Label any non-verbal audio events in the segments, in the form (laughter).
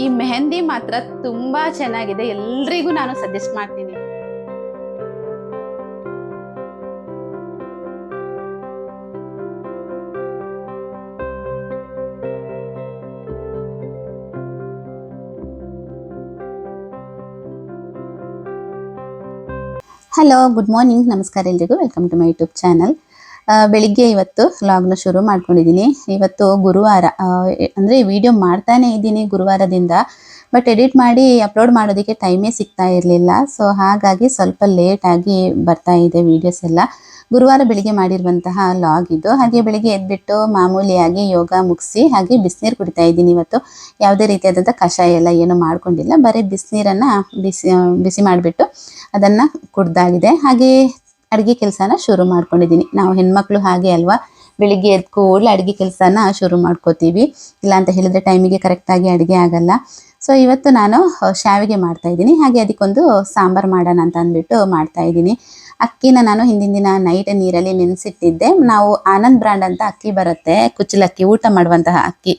ಈ ಮೆಹಂದಿ ಮಾತ್ರ ತುಂಬಾ ಚೆನ್ನಾಗಿದೆ. ಎಲ್ರಿಗೂ ನಾನು ಸಜೆಸ್ಟ್ ಮಾಡ್ತೀನಿ. ಹಲೋ ಗುಡ್ ಮಾರ್ನಿಂಗ್ ನಮಸ್ಕಾರ ಎಲ್ರಿಗೂ. Welcome to my YouTube channel ಬೆಳಿಗ್ಗೆ ಇವತ್ತು ವ್ಲಾಗ್ನ ಶುರು ಮಾಡ್ಕೊಂಡಿದ್ದೀನಿ. ಇವತ್ತು ಗುರುವಾರ ಅಂದರೆ ವಿಡಿಯೋ ಮಾಡ್ತಾನೆ ಇದ್ದೀನಿ ಗುರುವಾರದಿಂದ ಬಟ್ ಎಡಿಟ್ ಮಾಡಿ ಅಪ್ಲೋಡ್ ಮಾಡೋದಕ್ಕೆ ಟೈಮೇ ಸಿಗ್ತಾ ಇರಲಿಲ್ಲ. ಸೊ ಹಾಗಾಗಿ ಸ್ವಲ್ಪ ಲೇಟ್ ಆಗಿ ಬರ್ತಾ ಇದೆ ವಿಡಿಯೋಸ್ ಎಲ್ಲ. ಗುರುವಾರ ಬೆಳಿಗ್ಗೆ ಮಾಡಿರುವಂತಹ ಲಾಗ್ ಇದು. ಹಾಗೆ ಬೆಳಿಗ್ಗೆ ಎದ್ಬಿಟ್ಟು ಮಾಮೂಲಿಯಾಗಿ ಯೋಗ ಮುಗಿಸಿ, ಹಾಗೆ ಬಿಸಿನೀರು ಕುಡಿತಾ ಇದ್ದೀನಿ ಇವತ್ತು. ಯಾವುದೇ ರೀತಿಯಾದಂಥ ಕಷಾಯ ಎಲ್ಲ ಏನು ಮಾಡ್ಕೊಂಡಿಲ್ಲ. ಬರೀ ಬಿಸಿನೀರನ್ನು ಬಿಸಿ ಬಿಸಿ ಮಾಡಿಬಿಟ್ಟು ಅದನ್ನು ಕುಡ್ದಾಗಿದೆ. ಹಾಗೆ ಅಡುಗೆ ಕೆಲಸನ ಶುರು ಮಾಡ್ಕೊಂಡಿದ್ದೀನಿ. ನಾವು ಹೆಣ್ಮಕ್ಳು ಹಾಗೆ ಅಲ್ವಾ? ಬೆಳಿಗ್ಗೆ ಎದ್ದು ಕೂಡಲೇ ಅಡುಗೆ ಕೆಲಸನ ಶುರು ಮಾಡ್ಕೋತೀವಿ. ಇಲ್ಲ ಅಂತ ಹೇಳಿದ್ರೆ ಟೈಮಿಗೆ ಕರೆಕ್ಟಾಗಿ ಅಡುಗೆ ಆಗಲ್ಲ. ಸೊ ಇವತ್ತು ನಾನು ಶಾವಿಗೆ ಮಾಡ್ತಾ ಇದ್ದೀನಿ. ಹಾಗೆ ಅದಕ್ಕೊಂದು ಸಾಂಬಾರು ಮಾಡೋಣ ಅಂತ ಅಂದ್ಬಿಟ್ಟು ಮಾಡ್ತಾ ಇದ್ದೀನಿ. ಅಕ್ಕಿನ ನಾನು ಹಿಂದಿನ ದಿನ ನೈಟ್ ನೀರಲ್ಲಿ ನೆನೆಸಿಟ್ಟಿದ್ದೆ. ನಾವು ಆನಂದ್ ಬ್ರ್ಯಾಂಡ್ ಅಂತ ಅಕ್ಕಿ ಬರುತ್ತೆ. ಕುಚ್ಚಲಕ್ಕಿ, ಊಟ ಮಾಡುವಂತಹ ಅಕ್ಕಿ.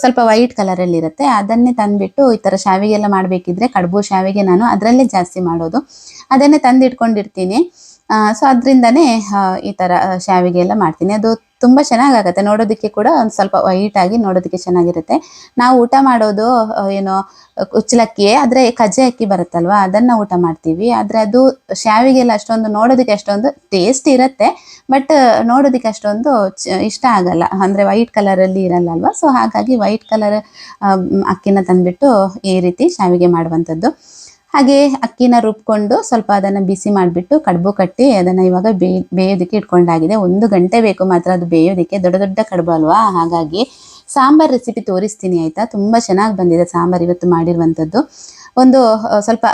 ಸ್ವಲ್ಪ ವೈಟ್ ಕಲರಲ್ಲಿ ಇರುತ್ತೆ. ಅದನ್ನೇ ತಂದ್ಬಿಟ್ಟು ಈ ಥರ ಶಾವಿಗೆ ಎಲ್ಲ ಮಾಡಬೇಕಿದ್ರೆ ಕಡುಬು ಶಾವಿಗೆ ನಾನು ಅದರಲ್ಲೇ ಜಾಸ್ತಿ ಮಾಡೋದು. ಅದನ್ನೇ ತಂದಿಟ್ಕೊಂಡಿರ್ತೀನಿ. ಸೊ ಅದರಿಂದನೇ ಈ ಥರ ಶಾವಿಗೆ ಎಲ್ಲ ಮಾಡ್ತೀನಿ. ಅದು ತುಂಬ ಚೆನ್ನಾಗಾಗತ್ತೆ. ನೋಡೋದಕ್ಕೆ ಕೂಡ ಒಂದು ಸ್ವಲ್ಪ ವೈಟ್ ಆಗಿ ನೋಡೋದಕ್ಕೆ ಚೆನ್ನಾಗಿರುತ್ತೆ. ನಾವು ಊಟ ಮಾಡೋದು ಏನು, ಕುಚ್ಚಲಕ್ಕಿ, ಆದರೆ ಕಜ್ಜೆ ಅಕ್ಕಿ ಬರುತ್ತಲ್ವಾ? ಅದನ್ನ ಊಟ ಮಾಡ್ತೀವಿ. ಆದ್ರೆ ಅದು ಶಾವಿಗೆಲ್ಲ ಅಷ್ಟೊಂದು ನೋಡೋದಕ್ಕೆ ಅಷ್ಟೊಂದು ಟೇಸ್ಟ್ ಇರುತ್ತೆ. ಬಟ್ ನೋಡೋದಕ್ಕೆ ಅಷ್ಟೊಂದು ಇಷ್ಟ ಆಗಲ್ಲ. ಅಂದ್ರೆ ವೈಟ್ ಕಲರಲ್ಲಿ ಇರಲ್ಲ ಅಲ್ವಾ ಸೊ ಹಾಗಾಗಿ ವೈಟ್ ಕಲರ್ ಅಕ್ಕಿನ ತಂದ್ಬಿಟ್ಟು ಈ ರೀತಿ ಶಾವಿಗೆ ಮಾಡುವಂಥದ್ದು. ಹಾಗೆ ಅಕ್ಕಿನ ರುಬ್ಕೊಂಡು ಸ್ವಲ್ಪ ಅದನ್ನು ಬಿಸಿ ಮಾಡಿಬಿಟ್ಟು ಕಡುಬು ಕಟ್ಟಿ ಅದನ್ನು ಇವಾಗ ಬೇಯ್ ಬೇಯೋದಕ್ಕೆ ಇಟ್ಕೊಂಡಾಗಿದೆ. ಒಂದು ಗಂಟೆ ಬೇಕು ಮಾತ್ರ ಅದು ಬೇಯೋದಕ್ಕೆ. ದೊಡ್ಡ ದೊಡ್ಡ ಕಡುಬು ಅಲ್ವಾ? ಹಾಗಾಗಿ ಸಾಂಬಾರ್ ರೆಸಿಪಿ ತೋರಿಸ್ತೀನಿ ಆಯಿತಾ? ತುಂಬ ಚೆನ್ನಾಗಿ ಬಂದಿದೆ ಸಾಂಬಾರ್ ಇವತ್ತು ಮಾಡಿರುವಂಥದ್ದು. ಒಂದು ಸ್ವಲ್ಪ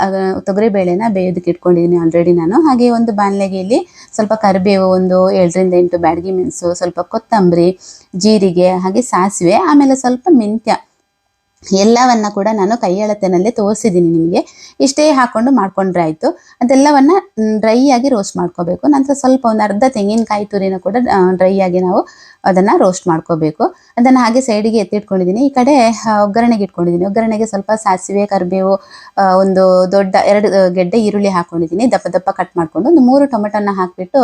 ತೊಗರಿ ಬೇಳೆನ ಬೇಯೋದಕ್ಕೆ ಇಟ್ಕೊಂಡಿದ್ದೀನಿ ಆಲ್ರೆಡಿ ನಾನು. ಹಾಗೆ ಒಂದು ಬಾಣಲೆಗೆ ಇಲ್ಲಿ ಸ್ವಲ್ಪ ಕರಿಬೇವು, ಒಂದು ಏಳರಿಂದ ಎಂಟು ಬ್ಯಾಡಗಿ ಮೆಣಸು, ಸ್ವಲ್ಪ ಕೊತ್ತಂಬರಿ, ಜೀರಿಗೆ, ಹಾಗೆ ಸಾಸಿವೆ, ಆಮೇಲೆ ಸ್ವಲ್ಪ ಮೆಂತ್ಯ. ಎಲ್ಲವನ್ನ ಕೂಡ ನಾನು ಕೈ ಅಳತೆನಲ್ಲೇ ತೋರಿಸಿದ್ದೀನಿ ನಿಮಗೆ. ಇಷ್ಟೇ ಹಾಕೊಂಡು ಮಾಡ್ಕೊಂಡ್ರೆ ಆಯಿತು. ಅದೆಲ್ಲವನ್ನ ಡ್ರೈ ಆಗಿ ರೋಸ್ಟ್ ಮಾಡ್ಕೋಬೇಕು. ನಂತರ ಸ್ವಲ್ಪ ಒಂದು ಅರ್ಧ ತೆಂಗಿನಕಾಯಿ ತುರಿನ ಕೂಡ ಡ್ರೈ ಆಗಿ ನಾವು ಅದನ್ನು ರೋಸ್ಟ್ ಮಾಡ್ಕೋಬೇಕು. ಅದನ್ನು ಹಾಗೆ ಸೈಡಿಗೆ ಎತ್ತಿಟ್ಕೊಂಡಿದ್ದೀನಿ ಈ ಕಡೆ ಒಗ್ಗರಣೆಗೆ ಇಟ್ಕೊಂಡಿದ್ದೀನಿ ಒಗ್ಗರಣೆಗೆ ಸ್ವಲ್ಪ ಸಾಸಿವೆ, ಕರಿಬೇವು ಒಂದು ದೊಡ್ಡ ಎರಡು ಗೆಡ್ಡೆ ಈರುಳ್ಳಿ ಹಾಕೊಂಡಿದ್ದೀನಿ ದಪ್ಪ ದಪ್ಪ ಕಟ್ ಮಾಡಿಕೊಂಡು ಒಂದು ಮೂರು ಟೊಮೆಟೊನ ಹಾಕಿಬಿಟ್ಟು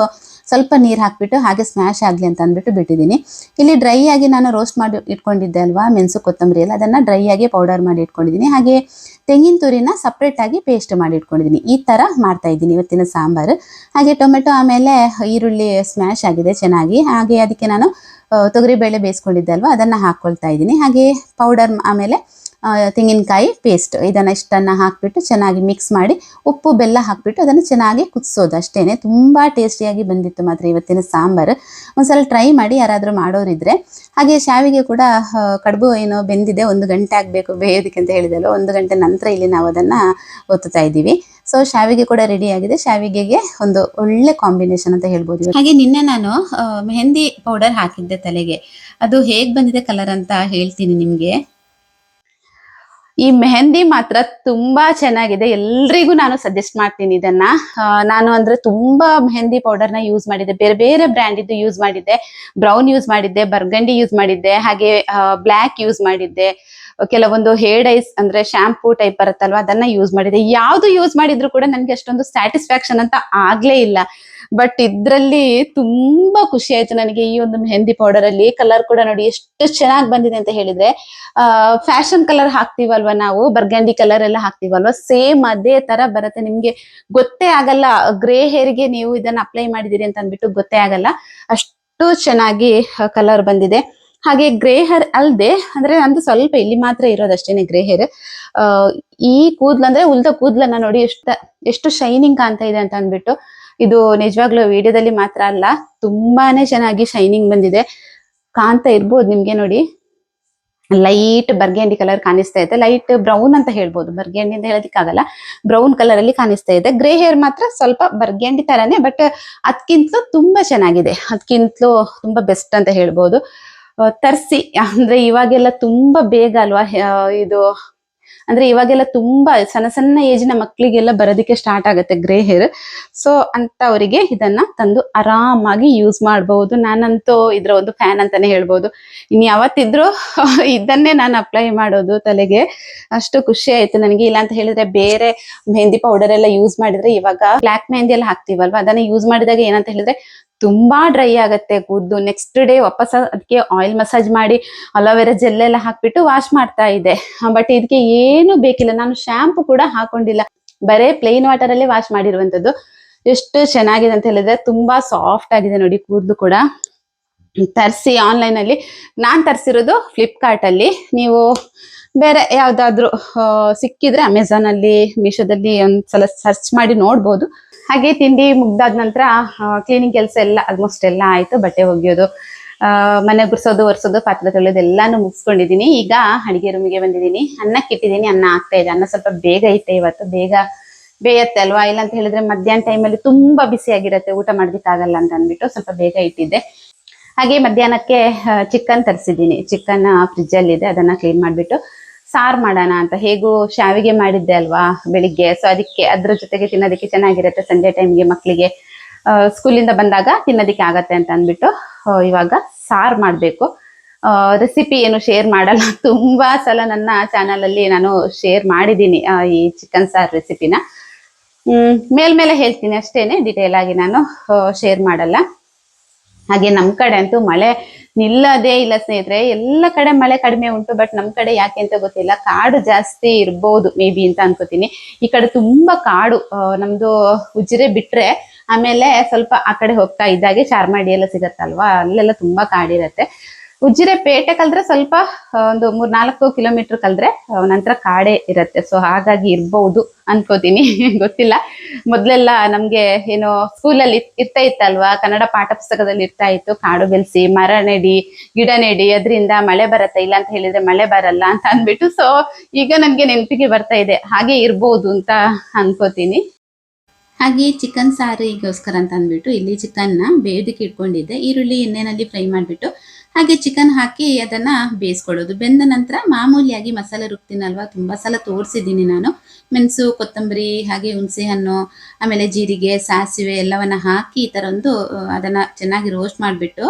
ಸ್ವಲ್ಪ ನೀರು ಹಾಕಿಬಿಟ್ಟು ಹಾಗೆ ಸ್ಮ್ಯಾಶ್ ಆಗಲಿ ಅಂತ ಅಂದ್ಬಿಟ್ಟು ಬಿಟ್ಟಿದ್ದೀನಿ ಇಲ್ಲಿ ಡ್ರೈ ಆಗಿ ನಾನು ರೋಸ್ಟ್ ಮಾಡಿ ಇಟ್ಕೊಂಡಿದ್ದೆ ಅಲ್ವಾ, ಮೆಣಸು, ಕೊತ್ತಂಬರಿ ಎಲ್ಲ, ಅದನ್ನು ಡ್ರೈ ಆಗಿ ಪೌಡರ್ ಮಾಡಿ ಇಟ್ಕೊಂಡಿದ್ದೀನಿ ಹಾಗೆ ತೆಂಗಿನ ತುರಿನ ಸಪ್ರೇಟ್ ಆಗಿ ಪೇಸ್ಟ್ ಮಾಡಿ ಇಟ್ಕೊಂಡಿದ್ದೀನಿ ಈ ಥರ ಮಾಡ್ತಾ ಇದ್ದೀನಿ ಇವತ್ತಿನ ಸಾಂಬಾರು. ಹಾಗೆ ಟೊಮೆಟೊ ಆಮೇಲೆ ಈರುಳ್ಳಿ ಸ್ಮ್ಯಾಶ್ ಆಗಿದೆ ಚೆನ್ನಾಗಿ. ಹಾಗೆ ಅದಕ್ಕೆ ನಾನು ತೊಗರಿಬೇಳೆ ಬೇಯಿಸ್ಕೊಂಡಿದ್ದೆ ಅಲ್ವಾ? ಅದನ್ನು ಹಾಕ್ಕೊಳ್ತಾ ಇದ್ದೀನಿ. ಹಾಗೆ ಪೌಡರ್ ಆಮೇಲೆ ತೆಂಗಿನಕಾಯಿ ಪೇಸ್ಟ್ ಇದನ್ನು ಇಷ್ಟನ್ನು ಹಾಕಿಬಿಟ್ಟು ಚೆನ್ನಾಗಿ ಮಿಕ್ಸ್ ಮಾಡಿ ಉಪ್ಪು, ಬೆಲ್ಲ ಹಾಕಿಬಿಟ್ಟು ಅದನ್ನು ಚೆನ್ನಾಗಿ ಕುದಿಸೋದು ಅಷ್ಟೇ ತುಂಬ ಟೇಸ್ಟಿಯಾಗಿ ಬಂದಿತ್ತು ಮಾತ್ರ ಇವತ್ತಿನ ಸಾಂಬಾರು. ಒಂದ್ಸಲ ಟ್ರೈ ಮಾಡಿ ಯಾರಾದರೂ ಮಾಡೋರಿದ್ರೆ. ಹಾಗೆ ಶಾವಿಗೆ ಕೂಡ ಕಡುಬು ಏನೋ ಬೆಂದಿದೆ, ಒಂದು ಗಂಟೆ ಆಗಬೇಕು ಬೇಯೋದಕ್ಕೆ ಅಂತ ಹೇಳಿದಲ್ಲ ಒಂದು ಗಂಟೆ ನಂತರ ಇಲ್ಲಿ ನಾವು ಅದನ್ನು ಒತ್ತುತ್ತಾ ಇದ್ದೀವಿ. ಸೊ ಶಾವಿಗೆ ಕೂಡ ರೆಡಿ ಆಗಿದೆ. ಶಾವಿಗೆಗೆ ಒಂದು ಒಳ್ಳೆ ಕಾಂಬಿನೇಷನ್ ಅಂತ ಹೇಳ್ಬೋದು. ಹಾಗೆ ನಿನ್ನೆ ನಾನು ಮೆಹಂದಿ ಪೌಡರ್ ಹಾಕಿದ್ದೆ ತಲೆಗೆ. ಅದು ಹೇಗೆ ಬಂದಿದೆ ಕಲರ್ ಅಂತ ಹೇಳ್ತೀನಿ ನಿಮಗೆ. ಈ ಮೆಹಂದಿ ಮಾತ್ರ ತುಂಬಾ ಚೆನ್ನಾಗಿದೆ. ಎಲ್ರಿಗೂ ನಾನು ಸಜೆಸ್ಟ್ ಮಾಡ್ತೀನಿ ಇದನ್ನ. ನಾನು ಅಂದ್ರೆ ತುಂಬಾ ಮೆಹಂದಿ ನ ಯೂಸ್ ಮಾಡಿದ್ದೆ. ಬೇರೆ ಬೇರೆ ಬ್ರ್ಯಾಂಡ್ ಇದ್ದು ಯೂಸ್ ಮಾಡಿದ್ದೆ. ಬ್ರೌನ್ ಯೂಸ್ ಮಾಡಿದ್ದೆ ಬರ್ಗಂಡಿ ಯೂಸ್ ಮಾಡಿದ್ದೆ, ಹಾಗೆ ಬ್ಲ್ಯಾಕ್ ಯೂಸ್ ಮಾಡಿದ್ದೆ. ಕೆಲವೊಂದು ಹೇರ್ ಡೈಸ್ ಅಂದ್ರೆ ಶಾಂಪೂ ಟೈಪ್ ಬರುತ್ತಲ್ವಾ, ಅದನ್ನ ಯೂಸ್ ಮಾಡಿದೆ ಯಾವ್ದು ಯೂಸ್ ಮಾಡಿದ್ರು ಕೂಡ ನನ್ಗೆ ಅಷ್ಟೊಂದು ಸ್ಯಾಟಿಸ್ಫ್ಯಾಕ್ಷನ್ ಅಂತ ಆಗ್ಲೇ ಇಲ್ಲ. ಬಟ್ ಇದ್ರಲ್ಲಿ ತುಂಬಾ ಖುಷಿ ಆಯ್ತು ನನಗೆ ಈ ಒಂದು ಮೆಹಂದಿ ಪೌಡರ್ ಅಲ್ಲಿ. ಕಲರ್ ಕೂಡ ನೋಡಿ ಎಷ್ಟು ಚೆನ್ನಾಗಿ ಬಂದಿದೆ ಅಂತ ಹೇಳಿದ್ರೆ ಫ್ಯಾಷನ್ ಕಲರ್ ಹಾಕ್ತಿವಲ್ವಾ ನಾವು ಬರ್ಗಂಡಿ ಕಲರ್ ಎಲ್ಲ ಹಾಕ್ತಿವಲ್ವಾ? ಸೇಮ್ ಅದೇ ತರ ಬರುತ್ತೆ. ನಿಮ್ಗೆ ಗೊತ್ತೇ ಆಗಲ್ಲ. ಗ್ರೇ ಹೇರ್ಗೆ ನೀವು ಇದನ್ನ ಅಪ್ಲೈ ಮಾಡಿದಿರಿ ಅಂತ ಅಂದ್ಬಿಟ್ಟು ಗೊತ್ತೇ ಆಗಲ್ಲ. ಅಷ್ಟು ಚೆನ್ನಾಗಿ ಕಲರ್ ಬಂದಿದೆ. ಹಾಗೆ ಗ್ರೇ ಹೇರ್ ಅಲ್ದೆ, ಅಂದ್ರೆ ನಂದು ಸ್ವಲ್ಪ ಇಲ್ಲಿ ಮಾತ್ರ ಇರೋದಷ್ಟೇನೆ ಗ್ರೇ ಹೇರ್ ಈ ಕೂದ್ಲು ಅಂದ್ರೆ ಉಲ್ದ ಕೂದ್ಲನ್ನ ನೋಡಿ ಎಷ್ಟು ಎಷ್ಟು ಶೈನಿಂಗ್ ಕಾಣ್ತಾ ಇದೆ ಅಂತ ಅಂದ್ಬಿಟ್ಟು ಇದು ನಿಜವಾಗ್ಲೂ ವಿಡಿಯೋದಲ್ಲಿ ಮಾತ್ರ ಅಲ್ಲ, ತುಂಬಾನೇ ಚೆನ್ನಾಗಿ ಶೈನಿಂಗ್ ಬಂದಿದೆ. ಕಾಣ್ತಾ ಇರ್ಬೋದು ನಿಮ್ಗೆ ನೋಡಿ. ಲೈಟ್ ಬರ್ಗೆಂಡಿ ಕಲರ್ ಕಾಣಿಸ್ತಾ ಇದೆ. ಲೈಟ್ ಬ್ರೌನ್ ಅಂತ ಹೇಳ್ಬೋದು. ಬರ್ಗೆಂಡಿ ಅಂತ ಹೇಳೋದಕ್ಕಾಗಲ್ಲ. ಬ್ರೌನ್ ಕಲರ್ ಅಲ್ಲಿ ಕಾಣಿಸ್ತಾ ಇದೆ. ಗ್ರೇ ಹೇರ್ ಮಾತ್ರ ಸ್ವಲ್ಪ ಬರ್ಗೆಂಡಿ ತರಾನೇ ಬಟ್ ಅದಕ್ಕಿಂತಲೂ ತುಂಬಾ ಚೆನ್ನಾಗಿದೆ. ಅದಕ್ಕಿಂತಲೂ ತುಂಬಾ ಬೆಸ್ಟ್ ಅಂತ ಹೇಳ್ಬೋದು. ತರಿಸಿ, ಅಂದ್ರೆ ಇವಾಗೆಲ್ಲ ತುಂಬಾ ಬೇಗ ಅಲ್ವಾ ಇದು ಅಂದ್ರೆ ಇವಾಗೆಲ್ಲ ತುಂಬಾ ಸಣ್ಣ ಸಣ್ಣ ಏಜಿನ ಮಕ್ಕಳಿಗೆಲ್ಲ ಬರೋದಕ್ಕೆ ಸ್ಟಾರ್ಟ್ ಆಗುತ್ತೆ ಗ್ರೇ ಹೇರ್ ಸೊ ಅಂತವರಿಗೆ ಇದನ್ನ ತಂದು ಆರಾಮಾಗಿ ಯೂಸ್ ಮಾಡಬಹುದು ನಾನಂತೂ ಇದ್ರ ಒಂದು ಫ್ಯಾನ್ ಅಂತಾನೆ ಹೇಳ್ಬಹುದು ಇನ್ ಯಾವತ್ತಿದ್ರು (laughs) ಇದನ್ನೇ ನಾನು ಅಪ್ಲೈ ಮಾಡೋದು ತಲೆಗೆ. ಅಷ್ಟು ಖುಷಿ ಆಯ್ತು ನನಗೆ. ಇಲ್ಲ ಅಂತ ಹೇಳಿದ್ರೆ ಬೇರೆ ಮೆಹಂದಿ ಪೌಡರ್ ಎಲ್ಲ ಯೂಸ್ ಮಾಡಿದ್ರೆ ಇವಾಗ ಬ್ಲಾಕ್ ಮೆಹಂದಿ ಎಲ್ಲ ಹಾಕ್ತಿವಲ್ವಾ? ಅದನ್ನ ಯೂಸ್ ಮಾಡಿದಾಗ ಏನಂತ ಹೇಳಿದ್ರೆ ತುಂಬಾ ಡ್ರೈ ಆಗುತ್ತೆ ಕೂದಲು. ನೆಕ್ಸ್ಟ್ ಡೇ ವಾಪಸ್ ಅದಕ್ಕೆ ಆಯಿಲ್ ಮಸಾಜ್ ಮಾಡಿ ಅಲೋವೆರಾ ಜೆಲ್ ಎಲ್ಲ ಹಾಕ್ಬಿಟ್ಟು ವಾಶ್ ಮಾಡ್ತಾ ಇದ್ದೆ. ಬಟ್ ಇದಕ್ಕೆ ಏನು ಬೇಕಿಲ್ಲ. ನಾನು ಶ್ಯಾಂಪು ಕೂಡ ಹಾಕೊಂಡಿಲ್ಲ. ಬರೇ ಪ್ಲೇನ್ ವಾಟರ್ ಅಲ್ಲಿ ವಾಶ್ ಮಾಡಿರುವಂತದ್ದು. ಎಷ್ಟು ಚೆನ್ನಾಗಿದೆ ಅಂತ ಹೇಳಿದ್ರೆ ತುಂಬಾ ಸಾಫ್ಟ್ ಆಗಿದೆ ನೋಡಿ ಕೂದಲು ಕೂಡ. ತರಿಸಿ ಆನ್ಲೈನ್ ಅಲ್ಲಿ. ನಾನ್ ತರಿಸಿರೋದು ಫ್ಲಿಪ್ಕಾರ್ಟ್ ಅಲ್ಲಿ. ನೀವು ಬೇರೆ ಯಾವ್ದಾದ್ರು ಸಿಕ್ಕಿದ್ರೆ ಅಮೆಝಾನ್ ಅಲ್ಲಿ ಮೀಶೋದಲ್ಲಿ ಒಂದ್ಸಲ ಸರ್ಚ್ ಮಾಡಿ ನೋಡ್ಬೋದು. ಹಾಗೆ ತಿಂಡಿ ಮುಗ್ದಾದ ನಂತರ ಕ್ಲೀನಿಂಗ್ ಕೆಲಸ ಎಲ್ಲ ಆಲ್ಮೋಸ್ಟ್ ಎಲ್ಲ ಆಯ್ತು, ಬಟ್ಟೆ ಒಗೆಯೋದು ಮನೆ ಗುರ್ಸೋದು ಒರೆಸೋದು, ಪಾತ್ರೆ ತೊಳೆಯೋದು ಎಲ್ಲಾನು ಮುಗಿಸ್ಕೊಂಡಿದೀನಿ ಈಗ ಅಡಿಗೆ ರೂಮಿಗೆ ಬಂದಿದ್ದೀನಿ. ಅನ್ನಕ್ಕೆ ಇಟ್ಟಿದ್ದೀನಿ, ಅನ್ನ ಆಗ್ತಾ ಇದೆ. ಅನ್ನ ಸ್ವಲ್ಪ ಬೇಗ ಐತೆ ಇವತ್ತು. ಬೇಗ ಬೇಯತ್ತೆ ಅಲ್ವಾ? ಇಲ್ಲ ಅಂತ ಹೇಳಿದ್ರೆ ಮಧ್ಯಾಹ್ನ ಟೈಮಲ್ಲಿ ತುಂಬಾ ಬಿಸಿ ಆಗಿರತ್ತೆ. ಊಟ ಮಾಡೋದಕ್ಕಾಗಲ್ಲ ಅಂತ ಅಂದ್ಬಿಟ್ಟು ಸ್ವಲ್ಪ ಬೇಗ ಇಟ್ಟಿದ್ದೆ. ಹಾಗೆ ಮಧ್ಯಾಹ್ನಕ್ಕೆ ಚಿಕನ್ ತರಿಸಿದ್ದೀನಿ. ಚಿಕನ್ ಫ್ರಿಜ್ಜಲ್ಲಿದೆ ಅದನ್ನ ಕ್ಲೀನ್ ಮಾಡ್ಬಿಟ್ಟು ಸಾರ್ ಮಾಡೋಣ ಅಂತ ಹೇಗೂ ಶಾವಿಗೆ ಮಾಡಿದ್ದೆ ಅಲ್ವಾ ಬೆಳಿಗ್ಗೆ. ಸೊ ಅದಕ್ಕೆ ಅದ್ರ ಜೊತೆಗೆ ತಿನ್ನೋದಕ್ಕೆ ಚೆನ್ನಾಗಿರುತ್ತೆ ಸಂಜೆ ಟೈಮ್ಗೆ ಮಕ್ಕಳಿಗೆ ಸ್ಕೂಲಿಂದ ಬಂದಾಗ ತಿನ್ನೋದಕ್ಕೆ ಆಗತ್ತೆ ಅಂತ ಅಂದ್ಬಿಟ್ಟು ಇವಾಗ ಸಾರ್ ಮಾಡಬೇಕು. ರೆಸಿಪಿ ಏನು ಶೇರ್ ಮಾಡಲ್ಲ. (laughs) ತುಂಬಾ ಸಲ ನನ್ನ ಚಾನಲಲ್ಲಿ ನಾನು ಶೇರ್ ಮಾಡಿದ್ದೀನಿ ಈ ಚಿಕನ್ ಸಾರ್ ರೆಸಿಪಿನ ಹ್ಮ್ ಮೇಲ್ಮೇಲೆ ಹೇಳ್ತೀನಿ ಅಷ್ಟೇನೆ. ಡಿಟೇಲ್ ಆಗಿ ನಾನು ಶೇರ್ ಮಾಡಲ್ಲ. ಹಾಗೆ ನಮ್ ಕಡೆ ಅಂತೂ ಮಳೆ ನಿಲ್ಲದೇ ಇಲ್ಲ ಸ್ನೇಹಿತರೆ, ಎಲ್ಲ ಕಡೆ ಮಳೆ ಕಡಿಮೆ ಉಂಟು ಬಟ್ ನಮ್ ಕಡೆ ಯಾಕೆ ಅಂತ ಗೊತ್ತಿಲ್ಲ. ಕಾಡು ಜಾಸ್ತಿ ಇರ್ಬೋದು ಮೇ ಬಿ ಅಂತ ಅನ್ಕೋತೀನಿ. ಈ ಕಡೆ ತುಂಬಾ ಕಾಡು ನಮ್ದು ಉಜಿರೆ ಬಿಟ್ರೆ ಆಮೇಲೆ ಸ್ವಲ್ಪ ಆ ಕಡೆ ಹೋಗ್ತಾ ಇದ್ದಾಗೆ ಚಾರ್ಮಾಡಿ ಎಲ್ಲ ಸಿಗತ್ತಲ್ವಾ? ಅಲ್ಲೆಲ್ಲ ತುಂಬಾ ಕಾಡಿರತ್ತೆ. ಉಜಿರೆ ಪೇಟೆ ಕಲ್ದ್ರೆ ಸ್ವಲ್ಪ ಒಂದು ಮೂರ್ ನಾಲ್ಕು ಕಿಲೋಮೀಟರ್ ಕಲ್ದ್ರೆ ನಂತರ ಕಾಡೆ ಇರತ್ತೆ. ಸೊ ಹಾಗಾಗಿ ಇರ್ಬಹುದು ಅನ್ಕೋತೀನಿ. (laughs) ಗೊತ್ತಿಲ್ಲ. ಮೊದ್ಲೆಲ್ಲ ನಮ್ಗೆ ಏನೋ ಸ್ಕೂಲಲ್ಲಿ ಇರ್ತಾ ಇತ್ತಲ್ವಾ? ಕನ್ನಡ ಪಾಠ ಪುಸ್ತಕದಲ್ಲಿ ಇರ್ತಾ ಇತ್ತು. ಕಾಡು ಬೆಳೆಸಿ ಮರ ನೆಡಿ, ಗಿಡ ನೆಡಿ, ಅದರಿಂದ ಮಳೆ ಬರತ್ತೆ. ಇಲ್ಲ ಅಂತ ಹೇಳಿದ್ರೆ ಮಳೆ ಬರಲ್ಲ ಅಂತ ಅಂದ್ಬಿಟ್ಟು ಸೊ ಈಗ ನಮ್ಗೆ ನೆನಪಿಗೆ ಬರ್ತಾ ಇದೆ. ಹಾಗೆ ಇರ್ಬೋದು ಅಂತ ಅನ್ಕೋತೀನಿ. ಹಾಗೆ ಚಿಕನ್ ಸಾರಿಗೋಸ್ಕರ ಅಂತ ಅಂದ್ಬಿಟ್ಟು ಇಲ್ಲಿ ಚಿಕನ್ನ ಬೇಯೋದಕ್ಕೆ ಇಟ್ಕೊಂಡಿದ್ದೆ. ಈರುಳ್ಳಿ ಎಣ್ಣೆನಲ್ಲಿ ಫ್ರೈ ಮಾಡಿಬಿಟ್ಟು ಹಾಗೆ ಚಿಕನ್ ಹಾಕಿ ಅದನ್ನ ಬೇಯಿಸ್ಕೊಳ್ಳೋದು. ಬೆಂದ ನಂತರ ಮಾಮೂಲಿಯಾಗಿ ಮಸಾಲೆ ರುಬ್ತೀನಲ್ವಾ? ತುಂಬಾ ಸಲ ತೋರಿಸಿದ್ದೀನಿ ನಾನು. ಮೆಣಸು, ಕೊತ್ತಂಬರಿ, ಹಾಗೆ ಹುಣಸೆ ಹಣ್ಣು ಆಮೇಲೆ ಜೀರಿಗೆ, ಸಾಸಿವೆ ಎಲ್ಲವನ್ನ ಹಾಕಿ ಈ ಥರ ಒಂದು ಅದನ್ನ ಚೆನ್ನಾಗಿ ರೋಸ್ಟ್ ಮಾಡಿಬಿಟ್ಟು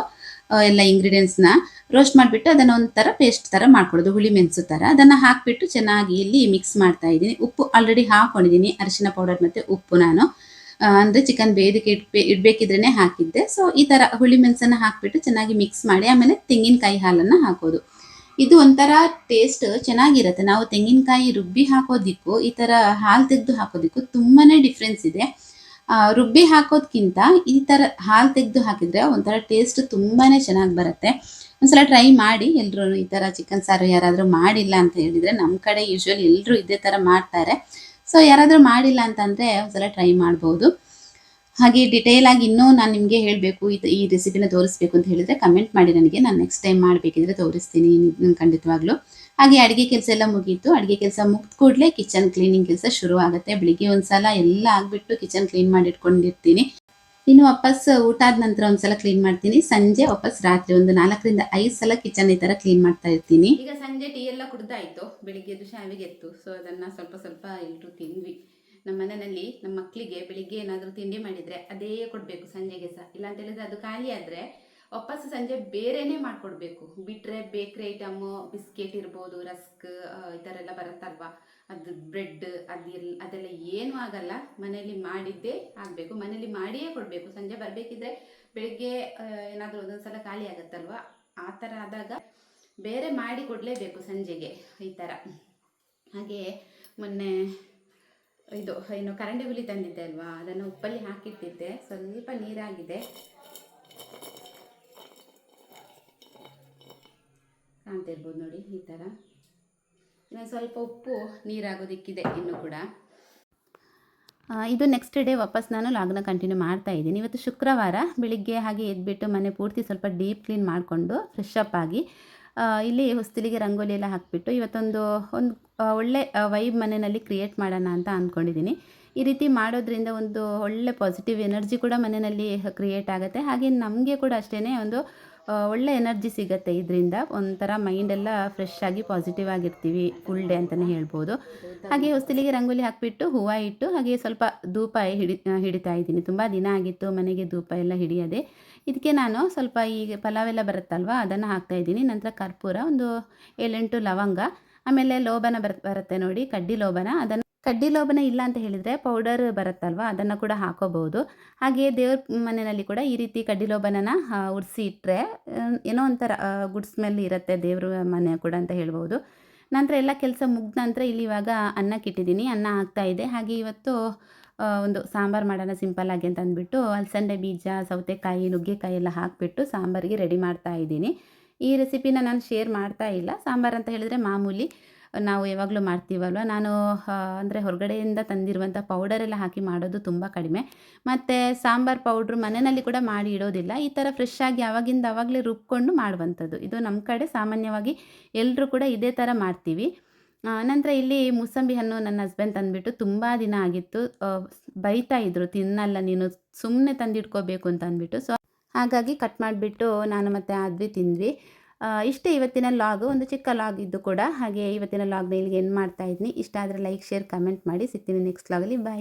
ಎಲ್ಲ ಇಂಗ್ರೀಡಿಯೆಂಟ್ಸ್ನ ರೋಸ್ಟ್ ಮಾಡಿಬಿಟ್ಟು ಅದನ್ನ ಒಂಥರ ಪೇಸ್ಟ್ ಥರ ಮಾಡ್ಕೊಳ್ಳೋದು. ಹುಳಿ ಮೆಣಸು ಥರ ಅದನ್ನು ಹಾಕಿಬಿಟ್ಟು ಚೆನ್ನಾಗಿ ಇಲ್ಲಿ ಮಿಕ್ಸ್ ಮಾಡ್ತಾ ಇದ್ದೀನಿ. ಉಪ್ಪು ಆಲ್ರೆಡಿ ಹಾಕ್ಕೊಂಡಿದ್ದೀನಿ ಅರಿಶಿನ ಪೌಡರ್ ಮತ್ತು ಉಪ್ಪು ನಾನು. ಅಂದ್ರೆ ಚಿಕನ್ ಬೇಯೋದಕ್ಕೆ ಇಡ್ಬೇ ಇಡ್ಬೇಕಿದ್ರೆ ಹಾಕಿದ್ದೆ. ಸೊ ಈ ತರ ಹುಳಿ ಮೆಣಸನ್ನ ಹಾಕ್ಬಿಟ್ಟು ಚೆನ್ನಾಗಿ ಮಿಕ್ಸ್ ಮಾಡಿ, ಆಮೇಲೆ ತೆಂಗಿನಕಾಯಿ ಹಾಲನ್ನ ಹಾಕೋದು. ಇದು ಒಂಥರ ಟೇಸ್ಟ್ ಚೆನ್ನಾಗಿರುತ್ತೆ. ನಾವು ತೆಂಗಿನಕಾಯಿ ರುಬ್ಬಿ ಹಾಕೋದಿಕ್ಕೂ, ಈ ತರ ಹಾಲು ತೆಗೆದು ಹಾಕೋದಿಕ್ಕೂ ತುಂಬಾನೇ ಡಿಫ್ರೆನ್ಸ್ ಇದೆ. ರುಬ್ಬಿ ಹಾಕೋದ್ಕಿಂತ ಈ ತರ ಹಾಲು ತೆಗೆದು ಹಾಕಿದ್ರೆ ಒಂಥರ ಟೇಸ್ಟ್ ತುಂಬಾನೇ ಚೆನ್ನಾಗಿ ಬರುತ್ತೆ. ಒಂದ್ಸಲ ಟ್ರೈ ಮಾಡಿ ಎಲ್ಲರೂ ಈ ತರ ಚಿಕನ್ ಸಾರು ಯಾರಾದ್ರೂ ಮಾಡಿಲ್ಲ ಅಂತ ಹೇಳಿದ್ರೆ ನಮ್ಮ ಕಡೆ ಯೂಶ್ವಲಿ ಎಲ್ಲರೂ ಇದೇ ತರ ಮಾಡ್ತಾರೆ. ಸೊ ಯಾರಾದರೂ ಮಾಡಿಲ್ಲ ಅಂತಂದರೆ ಒಂದ್ಸಲ ಟ್ರೈ ಮಾಡ್ಬೋದು. ಹಾಗೆ ಡಿಟೇಲ್ ಆಗಿ ಇನ್ನೂ ನಾನು ನಿಮಗೆ ಹೇಳಬೇಕು ಇದು ಈ ರೆಸಿಪಿನ ತೋರಿಸ್ಬೇಕು ಅಂತ ಹೇಳಿದ್ರೆ ಕಮೆಂಟ್ ಮಾಡಿ ನನಗೆ. ನಾನು ನೆಕ್ಸ್ಟ್ ಟೈಮ್ ಮಾಡಬೇಕಿದ್ರೆ ತೋರಿಸ್ತೀನಿ ಖಂಡಿತವಾಗ್ಲೂ. ಹಾಗೆ ಅಡುಗೆ ಕೆಲಸ ಎಲ್ಲ ಮುಗೀತು. ಅಡುಗೆ ಕೆಲಸ ಮುಗಿದ ಕೂಡಲೇ ಕಿಚನ್ ಕ್ಲೀನಿಂಗ್ ಕೆಲಸ ಶುರು ಆಗುತ್ತೆ ಬೆಳಿಗ್ಗೆ ಒಂದ್ಸಲ ಎಲ್ಲ ಆಗಿಬಿಟ್ಟು ಕಿಚನ್ ಕ್ಲೀನ್ ಮಾಡಿ ಇಟ್ಕೊಂಡಿರ್ತೀನಿ ಇನ್ನು ವಾಪಸ್ ಊಟ ಆದ ನಂತರ ಒಂದ್ಸಲ ಕ್ಲೀನ್ ಮಾಡ್ತೀನಿ. ಸಂಜೆ ವಾಪಸ್ ರಾತ್ರಿ ಒಂದು ನಾಲ್ಕರಿಂದ ಐದು ಸಲ ಕಿಚನ್ ಈ ತರ ಕ್ಲೀನ್ ಮಾಡ್ತಾ ಇರ್ತೀನಿ. ಈಗ ಸಂಜೆ ಟೀ ಎಲ್ಲ ಕುಡ್ದಾಯ್ತು. ಬೆಳಿಗ್ಗೆದು ಶಾವಿಗೆ ಎತ್ತು. ಸೊ ಅದನ್ನ ಸ್ವಲ್ಪ ಸ್ವಲ್ಪ ಎಲ್ಲರೂ ತಿಂದ್ವಿ. ನಮ್ಮ ಮನೆಯಲ್ಲಿ ನಮ್ಮ ಮಕ್ಕಳಿಗೆ ಬೆಳಿಗ್ಗೆ ಏನಾದರೂ ತಿಂಡಿ ಮಾಡಿದ್ರೆ ಅದೇ ಕೊಡಬೇಕು ಸಂಜೆಗೆ ಸಹ. ಇಲ್ಲ ಹೇಳಿದ್ರೆ ಅದು ಖಾಲಿ ಆದರೆ ವಾಪಸ್ ಸಂಜೆ ಬೇರೆನೇ ಮಾಡಿಕೊಡ್ಬೇಕು. ಬಿಟ್ರೆ ಬೇಕ್ರಿ ಐಟಮು ಬಿಸ್ಕೆಟ್ ಇರ್ಬೋದು, ರಸ್ಕ್ ಈ ಥರ ಎಲ್ಲ ಬರುತ್ತಲ್ವಾ? ಅದು ಬ್ರೆಡ್ ಅದಿರ್ ಅದೆಲ್ಲ ಏನೂ ಆಗಲ್ಲ. ಮನೆಯಲ್ಲಿ ಮಾಡಿದ್ದೇ ಆಗಬೇಕು. ಮನೆಯಲ್ಲಿ ಮಾಡಿಯೇ ಕೊಡಬೇಕು. ಸಂಜೆ ಬರಬೇಕಿದ್ರೆ ಬೆಳಿಗ್ಗೆ ಏನಾದರೂ ಒಂದೊಂದ್ಸಲ ಖಾಲಿ ಆಗುತ್ತಲ್ವ? ಆ ಥರ ಆದಾಗ ಬೇರೆ ಮಾಡಿ ಕೊಡಲೇಬೇಕು ಸಂಜೆಗೆ, ಈ ಥರ ಹಾಗೆ ಮೊನ್ನೆ ಇದು ಏನು ಕರಂಡಿ ಹುಲಿ ತಂದಿದ್ದೆ ಅಲ್ವಾ? ಅದನ್ನು ಉಪ್ಪಲ್ಲಿ ಹಾಕಿಟ್ಟಿದ್ದೆ. ಸ್ವಲ್ಪ ನೀರಾಗಿದೆ. ಕಾಣ್ತಾ ಇರ್ಬೋದು ನೋಡಿ ಈ ಥರ. ಇನ್ನು ಸ್ವಲ್ಪ ಉಪ್ಪು ನೀರಾಗೋದಿಕ್ಕಿದೆ ಇನ್ನು ಕೂಡ. ಇದು ನೆಕ್ಸ್ಟ್ ಡೇ ವಾಪಸ್ ನಾನು ಲಾಗ್ನ ಕಂಟಿನ್ಯೂ ಮಾಡ್ತಾ ಇದ್ದೀನಿ. ಇವತ್ತು ಶುಕ್ರವಾರ ಬೆಳಿಗ್ಗೆ ಹಾಗೆ ಎದ್ಬಿಟ್ಟು ಮನೆ ಪೂರ್ತಿ ಸ್ವಲ್ಪ ಡೀಪ್ ಕ್ಲೀನ್ ಮಾಡಿಕೊಂಡು ಫ್ರೆಶ್ ಅಪ್ ಆಗಿ ಇಲ್ಲಿ ಹೊಸ್ತಿಲಿಗೆ ರಂಗೋಲಿ ಎಲ್ಲ ಹಾಕಿಬಿಟ್ಟು ಇವತ್ತೊಂದು ಒಂದು ಒಳ್ಳೆ ವೈಬ್ ಮನೆಯಲ್ಲಿ ಕ್ರಿಯೇಟ್ ಮಾಡೋಣ ಅಂತ ಅಂದ್ಕೊಂಡಿದ್ದೀನಿ ಈ ರೀತಿ ಮಾಡೋದ್ರಿಂದ ಒಂದು ಒಳ್ಳೆ ಪಾಸಿಟಿವ್ ಎನರ್ಜಿ ಕೂಡ ಮನೆಯಲ್ಲಿ ಕ್ರಿಯೇಟ್ ಆಗುತ್ತೆ. ಹಾಗೆ ನಮಗೆ ಕೂಡ ಅಷ್ಟೇ ಒಂದು ಒಳ್ಳೆ ಎನರ್ಜಿ ಸಿಗುತ್ತೆ ಇದರಿಂದ. ಒಂಥರ ಮೈಂಡೆಲ್ಲ ಫ್ರೆಶ್ ಆಗಿ ಪಾಸಿಟಿವ್ ಆಗಿರ್ತೀವಿ. ಫುಲ್ ಡೇ ಅಂತಲೇ ಹೇಳ್ಬೋದು. ಹಾಗೆ ಹೊಸ್ತಿಲಿಗೆ ರಂಗೋಲಿ ಹಾಕಿಬಿಟ್ಟು, ಹೂವು ಇಟ್ಟು, ಹಾಗೆ ಸ್ವಲ್ಪ ಧೂಪ ಹಿಡಿ ಹಿಡಿತಾ ಇದ್ದೀನಿ. ತುಂಬ ದಿನ ಆಗಿತ್ತು, ಮನೆಗೆ ಧೂಪ ಎಲ್ಲ ಹಿಡಿಯದೆ. ಇದಕ್ಕೆ ನಾನು ಸ್ವಲ್ಪ ಈಗ ಪಲಾವೆಲ್ಲ ಬರುತ್ತಲ್ವ, ಅದನ್ನು ಹಾಕ್ತಾ ಇದ್ದೀನಿ. ನಂತರ ಕರ್ಪೂರ, ಒಂದು ಏಳೆಂಟು ಲವಂಗ, ಆಮೇಲೆ ಲೋಬನ ಬರ್, ಬರುತ್ತೆ ನೋಡಿ, ಕಡ್ಡಿ ಲೋಬನ, ಅದನ್ನು ಕಡ್ಡಿ ಲೋಬನ ಇಲ್ಲ ಅಂತ ಹೇಳಿದರೆ ಪೌಡರ್ ಬರುತ್ತಲ್ವ? ಅದನ್ನು ಕೂಡ ಹಾಕೋಬಹುದು. ಹಾಗೆಯೇ ದೇವ್ರ ಮನೆಯಲ್ಲಿ ಕೂಡ ಈ ರೀತಿ ಕಡ್ಡಿ ಲೋಬನನ ಉರಿಸಿ ಇಟ್ಟರೆ ಏನೋ ಒಂಥರ ಗುಡ್ ಸ್ಮೆಲ್ ಇರುತ್ತೆ ದೇವ್ರ ಮನೆ ಕೂಡ ಅಂತ ಹೇಳ್ಬೋದು ನಂತರ ಎಲ್ಲ ಕೆಲಸ ಮುಗ್ದ ನಂತರ ಇಲ್ಲಿ ಇವಾಗ ಅನ್ನಕ್ಕೆ ಇಟ್ಟಿದ್ದೀನಿ ಅನ್ನ ಹಾಕ್ತಾ ಇದೆ. ಹಾಗೆ ಇವತ್ತು ಒಂದು ಸಾಂಬಾರು ಮಾಡೋಣ ಸಿಂಪಲ್ ಆಗಿ ಅಂತ ಅಂದ್ಬಿಟ್ಟು ಅಲಸಂಡೆ ಬೀಜ, ಸೌತೆಕಾಯಿ, ನುಗ್ಗೆಕಾಯಿ ಎಲ್ಲ ಹಾಕಿಬಿಟ್ಟು ಸಾಂಬಾರಿಗೆ ರೆಡಿ ಮಾಡ್ತಾ ಇದ್ದೀನಿ. ಈ ರೆಸಿಪಿನ ನಾನು ಶೇರ್ ಮಾಡ್ತಾ ಇಲ್ಲ. ಸಾಂಬಾರು ಅಂತ ಹೇಳಿದರೆ ಮಾಮೂಲಿ ನಾವು ಯಾವಾಗಲೂ ಮಾಡ್ತೀವಲ್ವ? ನಾನು ಅಂದರೆ ಹೊರಗಡೆಯಿಂದ ತಂದಿರುವಂಥ ಪೌಡರೆಲ್ಲ ಹಾಕಿ ಮಾಡೋದು ತುಂಬ ಕಡಿಮೆ. ಮತ್ತು ಸಾಂಬಾರು ಪೌಡ್ರು ಮನೆಯಲ್ಲಿ ಕೂಡ ಮಾಡಿ ಇಡೋದಿಲ್ಲ. ಈ ಥರ ಫ್ರೆಶ್ ಆಗಿ ಯಾವಾಗಿಂದ ಆವಾಗಲೇ ರುಬ್ಕೊಂಡು ಮಾಡುವಂಥದ್ದು. ಇದು ನಮ್ಮ ಕಡೆ ಸಾಮಾನ್ಯವಾಗಿ ಎಲ್ಲರೂ ಕೂಡ ಇದೇ ಥರ ಮಾಡ್ತೀವಿ. ನಂತರ ಇಲ್ಲಿ ಮೂಸಂಬಿ ಹಣ್ಣು ನನ್ನ ಹಸ್ಬೆಂಡ್ ತಂದುಬಿಟ್ಟು ತುಂಬ ದಿನ ಆಗಿತ್ತು. ಬೈತಾ ಇದ್ರು, ತಿನ್ನಲ್ಲ ನೀನು ಸುಮ್ಮನೆ ತಂದಿಟ್ಕೋಬೇಕು ಅಂತ ಅಂದ್ಬಿಟ್ಟು. ಸೊ ಹಾಗಾಗಿ ಕಟ್ ಮಾಡಿಬಿಟ್ಟು ನಾನು ಮತ್ತೆ ಆದ್ವಿ ತಿಂದ್ವಿ. ಇಷ್ಟೇ ಇವತ್ತಿನ ಲಾಗು ಒಂದು ಚಿಕ್ಕ ಲಾಗ್ ಇದ್ದು ಕೂಡ ಹಾಗೆ ಇವತ್ತಿನ ಲಾಗ್ನ ಇಲ್ಲಿಗೆ ಏನು ಮಾಡ್ತಾ ಇದ್ದೀನಿ ಇಷ್ಟ ಆದರೆ ಲೈಕ್ ಶೇರ್ ಕಮೆಂಟ್ ಮಾಡಿ. ಸಿಗ್ತೀನಿ ನೆಕ್ಸ್ಟ್ ಲಾಗಲ್ಲಿ ಬಾಯ್